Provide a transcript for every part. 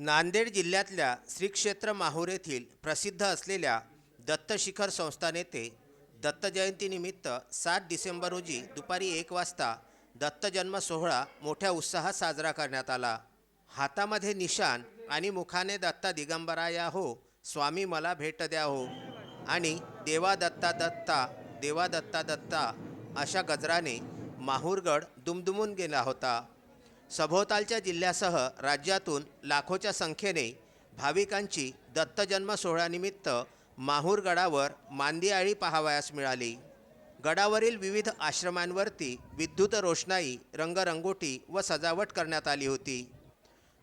नांदेड जिल्ह्यातल्या श्री क्षेत्र माहूर येथील प्रसिद्ध असलेल्या दत्तशिखर संस्थान येथे दत्त जयंतीनिमित्त सात डिसेंबर रोजी दुपारी एक वाजता दत्तजन्म सोहळा मोठ्या उत्साहात साजरा करण्यात आला. हातामध्ये निशाण आणि मुखाने दत्ता दिगंबराया हो स्वामी मला भेट द्या हो. आणि देवा दत्ता दत्ता देवा दत्ता दत्ता अशा गजराने माहूरगड दुमदुमून गेला होता. सभोवतालच्या जिल्ह्यासह राज्यातून लाखोच्या संख्येने भाविकांची दत्तजन्म सोहळ्यानिमित्त माहूर गडावर मांदियाळी पाहावयास मिळाली. गडावरील विविध आश्रमांवरती विद्युत रोषणाई रंगरंगोटी व सजावट करण्यात आली होती.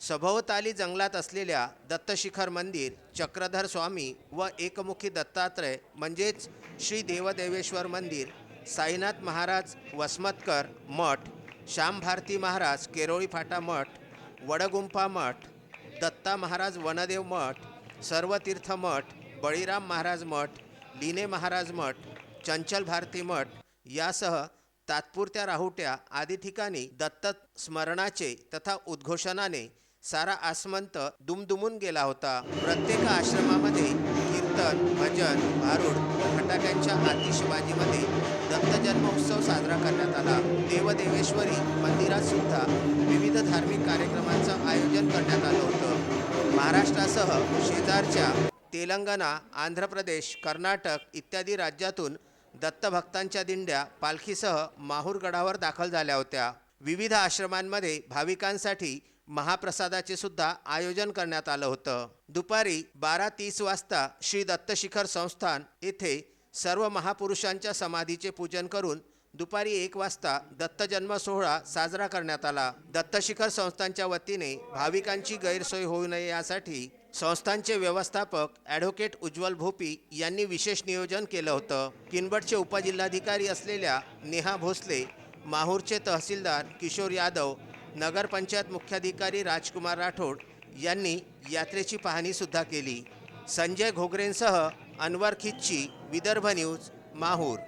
सभोवताली जंगलात असलेल्या दत्तशिखर मंदिर चक्रधर स्वामी व एकमुखी दत्तात्रय म्हणजेच श्री देवदेवेश्वर मंदिर साईनाथ महाराज वसमतकर मठ श्याम भारती महाराज केरोळी फाटा मठ वडगुंफा मठ दत्ता महाराज वनदेव मठ सर्वतीर्थ मठ बळीराम महाराज मठ लिने महाराज मठ चंचल भारती मठ यासह तात्पुरत्या राहुट्या आदी ठिकाणी दत्त स्मरणाचे तथा उद्घोषणाने सारा आसमंत दुमदुमून गेला होता. प्रत्येक आश्रमामध्ये कीर्तन भजन भारुड फटाक्यांच्या आतिषबाजीमध्ये दत्त जन्मोत्सव साजरा करण्यात आला. देवदेवेश्वरी मंदिरात सुद्धा विविध धार्मिक कार्यक्रमांचं आयोजन करण्यात आलं होतं. महाराष्ट्रासह शेजारच्या तेलंगणा आंध्र प्रदेश कर्नाटक इत्यादी राज्यातून दत्तभक्तांच्या दिंड्या पालखीसह माहूरगडावर दाखल झाल्या होत्या. विविध आश्रमांमध्ये भाविकांसाठी महाप्रसादाचे सुद्धा आयोजन करण्यात आलं होतं. दुपारी बारा तीस वाजता श्री दत्तशिखर संस्थान येथे सर्व महापुरुषांच्या समाधीचे पूजन करून दुपारी एक वाजता दत्तजन्म सोहळा साजरा करण्यात आला. दत्तशिखर संस्थांच्या वतीने भाविकांची गैरसोय होऊ नये यासाठी संस्थांचे व्यवस्थापक ॲडव्होकेट उज्ज्वल भोपी यांनी विशेष नियोजन केलं होतं. किनबटचे उपजिल्हाधिकारी असलेल्या नेहा भोसले माहूरचे तहसीलदार किशोर यादव नगरपंचायत मुख्याधिकारी राजकुमार राठोड यांनी यात्रेची पाहणीसुद्धा केली. संजय घोगरेंसह अनवर खिच्ची विदर्भ न्यूज माहूर.